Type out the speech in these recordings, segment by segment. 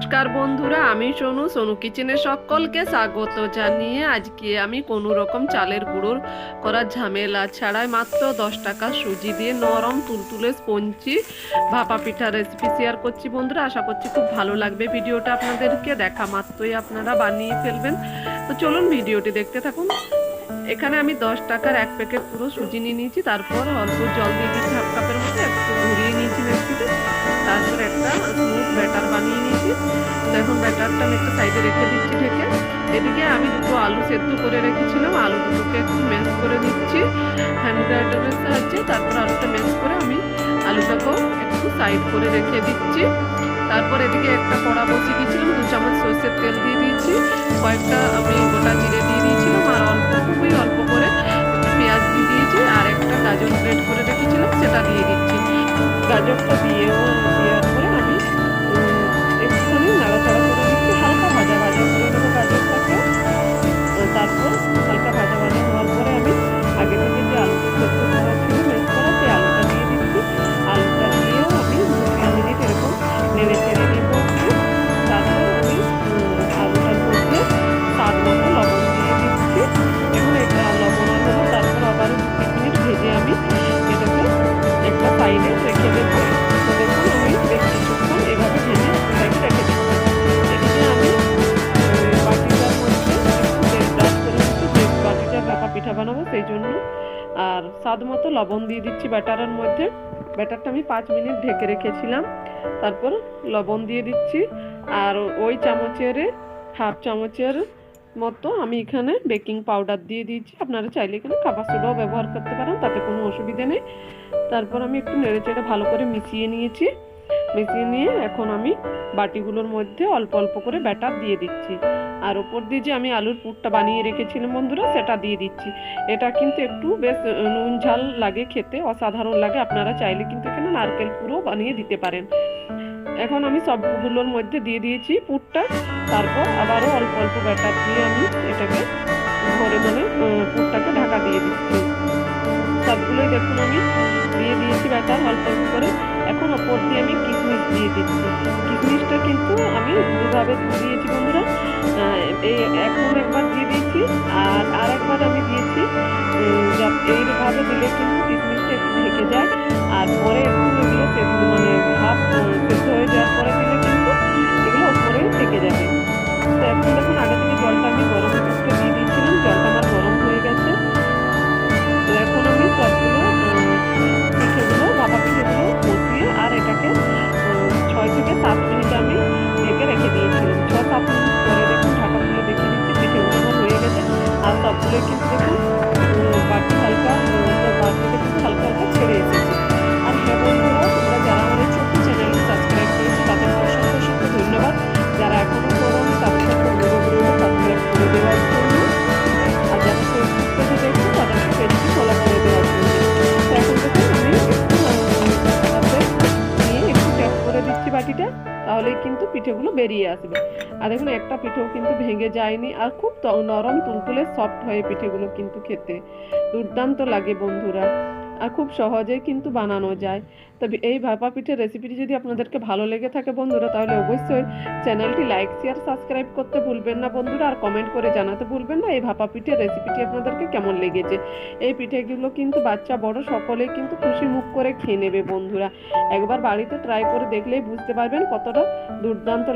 নমস্কার বন্ধুরা, আমি সোনু। সোনু কিচেনে সকলকে স্বাগত জানিয়ে আজকে আমি কোনো রকম চালের গুঁড়োর করার ঝামেলা ছাড়াই মাত্র দশ টাকা সুজি দিয়ে নরম তুলতুলে স্পঞ্জি ভাপা পিঠা রেসিপি শেয়ার করছি বন্ধুরা। আশা করছি খুব ভালো লাগবে ভিডিওটা। আপনাদেরকে দেখা মাত্রই আপনারা বানিয়ে ফেলবেন। তো চলুন ভিডিওটি দেখতে থাকুন। এখানে আমি দশ টাকার এক প্যাকেট পুরো সুজি নিয়ে নিয়েছি, তারপর অল্প জল দিয়ে দিয়েছি হাফ কাপের মধ্যে একটু ঘুরিয়ে নিয়েছি মিক্সিতে। তারপর একটা স্মুথ ব্যাটার বানিয়ে নিয়েছি। তো এখন ব্যাটারটা আমি একটা সাইডে রেখে দিচ্ছি ঢেকে। এদিকে আমি দুটো আলু সেদ্ধ করে রেখেছিলাম, আলু দুটোকে একটু ম্যাশ করে দিচ্ছি হ্যান্ড গ্রাইন্ডারের সাহায্যে। তারপর আলুটা ম্যাশ করে আমি আলুটাকেও একটু সাইড করে রেখে দিচ্ছি। তারপর এদিকে একটা কড়া বসিয়ে দিয়েছিলাম, দু চামচ সর্ষের তেল দিয়ে দিয়েছি। কয়েকটা আমি Radyo Pabiyos. Yun. আর স্বাদ মতো লবণ দিয়ে দিচ্ছি ব্যাটারের মধ্যে। ব্যাটারটা আমি পাঁচ মিনিট ঢেকে রেখেছিলাম। তারপর লবণ দিয়ে দিচ্ছি। আর ওই চামচের, হাফ চামচের মতো আমি এখানে বেকিং পাউডার দিয়ে দিয়েছি। আপনারা চাইলে এখানে খাবার সোডাও ব্যবহার করতে পারেন, তাতে কোনো অসুবিধে নেই। তারপর আমি একটু নেড়েচেড়ে ভালো করে মিশিয়ে নিয়েছি। মিশিয়ে নিয়ে এখন আমি বাটিগুলোর মধ্যে অল্প অল্প করে ব্যাটার দিয়ে দিচ্ছি। আর ওপর দিয়ে যে আমি আলুর পুরটা বানিয়ে রেখেছিলাম বন্ধুরা, সেটা দিয়ে দিচ্ছি। এটা কিন্তু একটু বেশ নুন ঝাল লাগে খেতে, অসাধারণ লাগে। আপনারা চাইলে কিন্তু এখানে নারকেল পুরো বানিয়ে দিতে পারেন। এখন আমি সবগুলোর মধ্যে দিয়ে দিয়েছি পুরটা। তারপর আবারও অল্প অল্প ব্যাটার দিয়ে আমি এটাকে ভরে মানে পুরটাকে ঢাকা দিয়ে দিচ্ছি। সবগুলোই দেখুন আমি দিয়ে দিয়েছি ব্যাটার অল্প অল্প করে। এখন ওপর দিয়ে আমি কিশমিশ দিয়ে দিচ্ছি। কিশমিশটা কিন্তু আমি দুভাবে দিয়েছি বন্ধুরা। এই এখন একবার দিয়ে দিয়েছি, আর আর একবার আমি দিয়েছি এইভাবে দিলে কিন্তু আর কিন্তু দেখুন আহ, হালকা বাটিতে কিন্তু হালকা হালকা ছেড়ে এসেছে। আর হ্যাঁ তোমরা যারা এই ছোট্ট চ্যানেলটি সাবস্ক্রাইব করেছ তাদের অসংখ্য অসংখ্য ধন্যবাদ। যারা এখনও করোনি তাদেরকে অনুরোধ সাবস্ক্রাইব করে দেওয়ার জন্য। আর যারা ফেসবুক থেকে দেখছ তাদেরকে পেজটি ফলো করে দেওয়ার জন্য। এখন দেখুন আমি একটু নিয়ে একটু ট্যাপ করে দিচ্ছি বাটিটা তাহলেই কিন্তু পিঠেগুলো বেরিয়ে আসবে। আর দেখুন, একটা পিঠেও কিন্তু ভেঙে যায়নি আর খুব নরম তুলতুলে সফট হয় পিঠেগুলো কিন্তু খেতে। দুর্দান্ত লাগে বন্ধুরা। আর খুব সহজেই কিন্তু বানানো যায়। তবে এই ভাপা পিঠের রেসিপিটি যদি আপনাদেরকে ভালো লেগে থাকে বন্ধুরা, তাহলে অবশ্যই চ্যানেলটি লাইক শেয়ার সাবস্ক্রাইব করতে ভুলবেন না বন্ধুরা, আর কমেন্ট করে জানাতে ভুলবেন না এই ভাপা পিঠের রেসিপিটি আপনাদেরকে কেমন লেগেছে। এই পিঠেগুলো কিন্তু বাচ্চা, বড় সকলেই কিন্তু খুশি মুখ করে খেয়ে নেবে বন্ধুরা। একবার বাড়িতে ট্রাই করে দেখলেই বুঝতে পারবেন কতটা দুর্দান্ত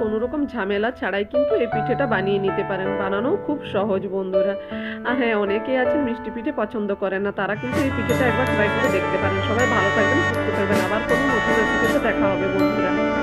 কোনো রকম ঝামেলা ছাড়াই কিন্তু এই পিঠেটা বানিয়ে নিতে পারেন। বানানোও খুব সহজ বন্ধুরা। আর হ্যাঁ অনেকেই আছেন মিষ্টি পিঠে পছন্দ করে না, তারা কিন্তু এই পিঠেটা একবার ট্রাই করে দেখতে পারেন। সবাই ভালো থাকবেন, সুস্থ থাকবেন। আবার কোনো নতুন রেসিপিতে দেখা হবে বন্ধুরা।